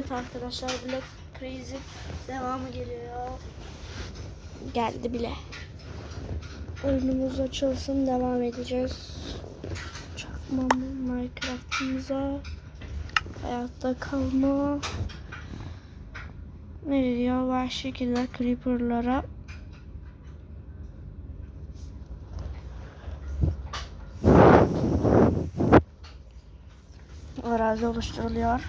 Evet arkadaşlar Black Crazy devamı geliyor. Geldi bile. Oyunumuz açılsın devam edeceğiz. Çakma Minecraft'ımıza hayatta kalma. Ne diyor? Vahşi şekilde creeper'lara arazi oluşturuluyor.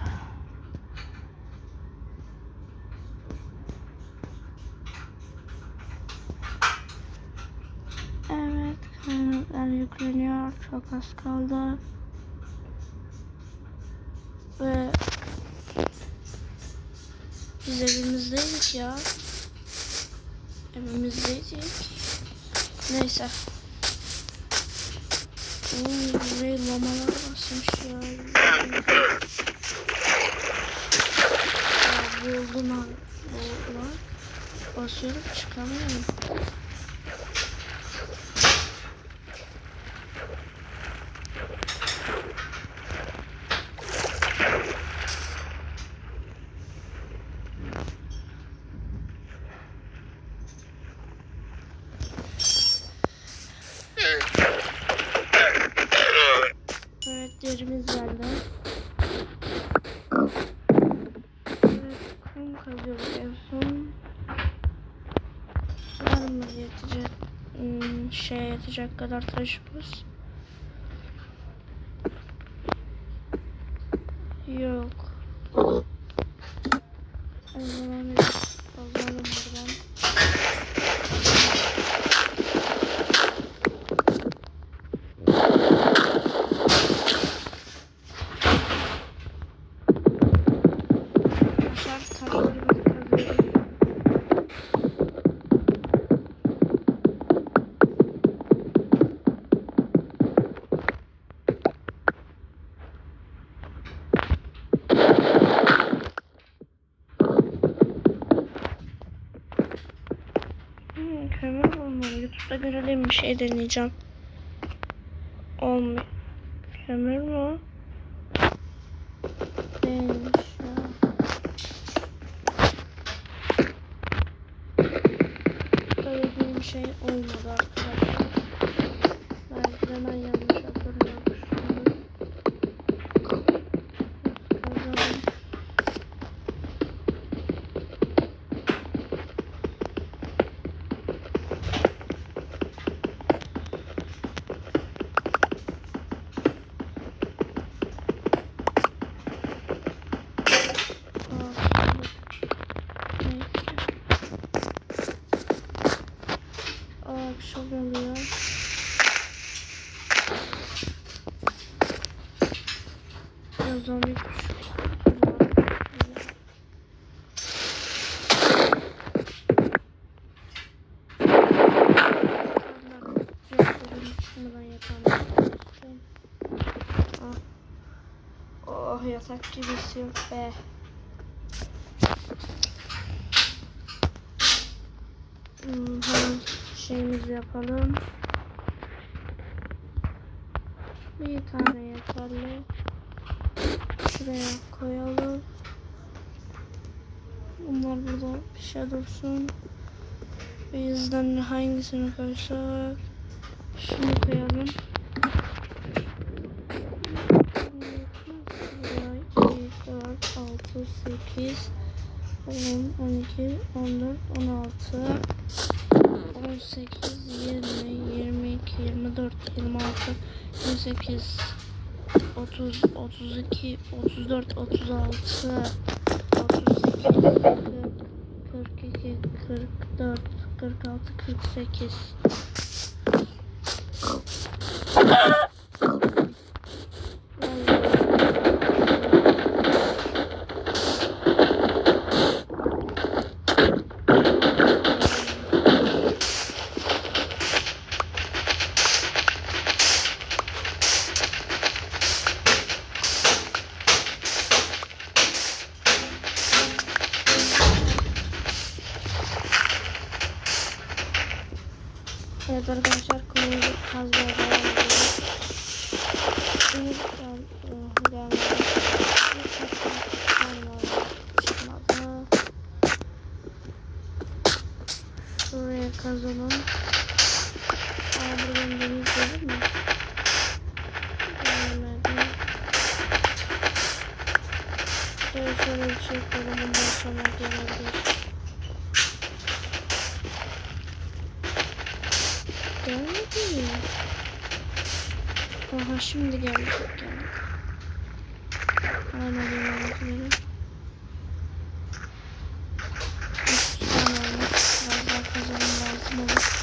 Yükleniyor. Çok az kaldı. Ve biz evimizdeydik ya. Evimizdeydik. Neyse. Oo, buraya lamalar basmış ya. Ya boğuldum lan. Boğuldum lan. Basıyorum çıkamıyorum. Evet derimiz geldi. Evet kum kazıyoruz en son. Var mı yetecek hmm, şey yetecek kadar taşımız? Yok. O zaman şey deneyeceğim. Olmuyor. Kömür mü? Değilmiş ya. Söylediğim şey olmadı arkadaşlar. Ben yanlış hatırlıyormuşum. Zombi. Oh yatak gibisi yok be. Hmm, şeyimizi yapalım. Bir tane yeterli. Şuraya koyalım. Bunlar burada bir şey dursun. Ve yüzden hangisini koysak? Şunu koyalım. Buraya 2, 4, 6, 8, 10, 12, 14, 16, 18, 20, 22, 24, 26, 28, 30, 32, 34, 36, 38, 40, 42, 44, 46, 48. Şöyle şöyle bir şey yapalım. Bundan sonra gelebilir. Gelmedi? Aha şimdi geldi. Geldi. Hemen alayım oradakileri. Üç tane. Biraz daha kazanım lazım olur.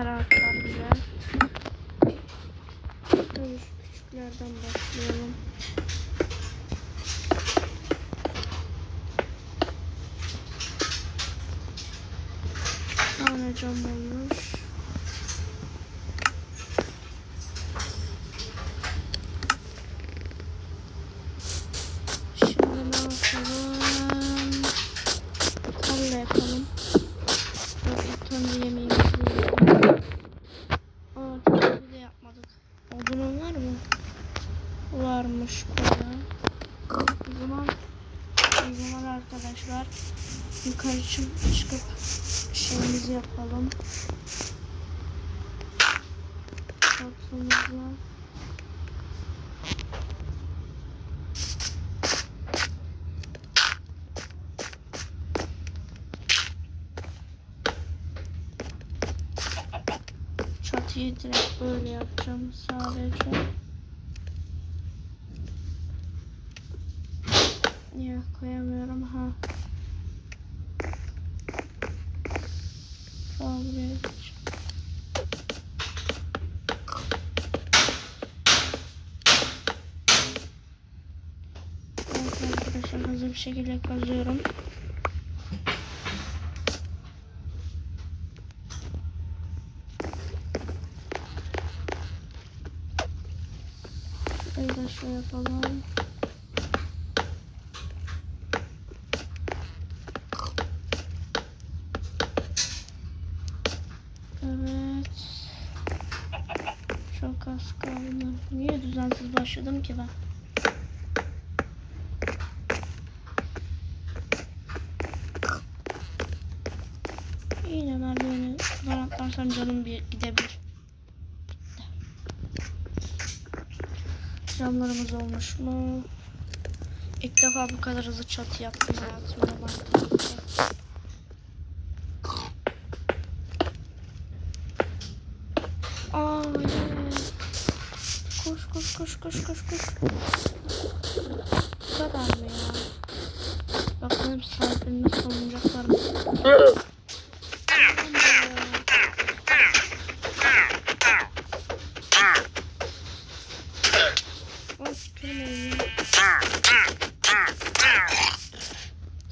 Artar bize. Şöyle şu küçüklerden başlayalım. tane cam olmuş. Şimdi ne yapalım? Tarla yapalım. Dur ilk önce yemeğimizi yiyelim. Aa tarlayı da yapmadık. Odunun var mı? Varmış bayağı. O zaman, o zaman arkadaşlar yukarı çık- çıkıp şeyimizi yapalım. Şortumuzla. Çatıyı direkt böyle yapacağım sadece. Ya koyamıyorum ha. Tamam. Evet arkadaşlar hızlı bir şekilde kazıyorum. Şöyle yapalım. Evet. Çok az kaldı. Niye başladım ki ben? Yine merdiveni kadar atlarsam canım bir gidebilir. Camlarımız olmuş mu? İlk defa bu kadar hızlı çatı yaptım hayatımda. Aa. Koş koş koş koş koş koş. Bu kadar mı ya? Bakalım sahibini savunacaklar mı?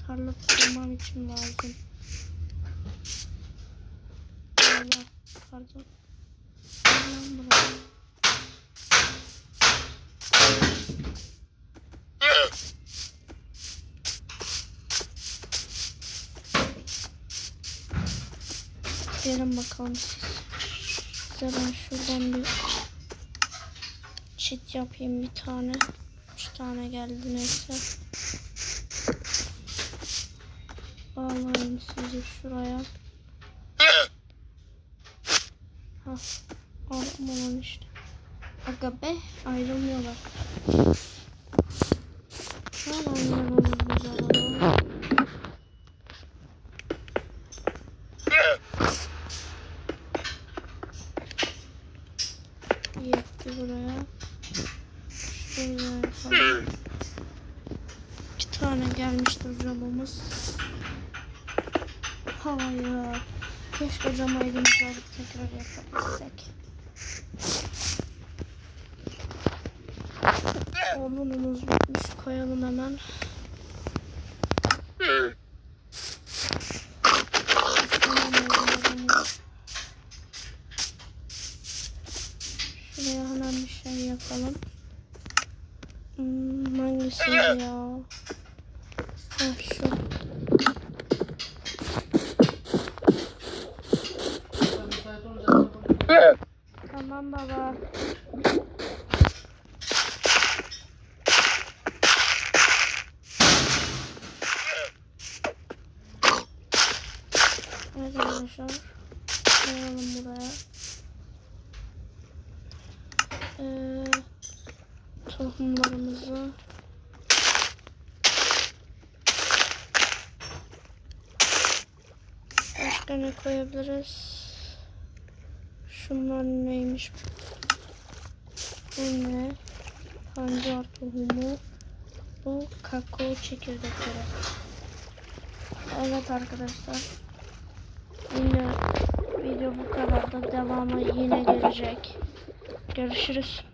Tarla kurmam için lazım. Allah pardon. Lan buraya. Gelin bakalım siz. Size ben şuradan bir çit yapayım bir tane. Üç tane geldi neyse. Bağlayayım sizi şuraya. Ha, aman işte. Aga be ayrılmıyorlar. Havaya. Keşke cam aydınlık tekrar yapabilsek. Odunumuz bitmiş. Koyalım hemen. Şuraya hemen bir şey yapalım. Hmm, hangisi ya? Hoş. Arkadaşlar. Koyalım buraya. Ee, tohumlarımızı. Başka ne koyabiliriz? Şunlar neymiş? Bu ne? Pancar tohumu. Bu kakao çekirdekleri. Evet arkadaşlar. Yine video bu kadar da devamı yine gelecek. Görüşürüz.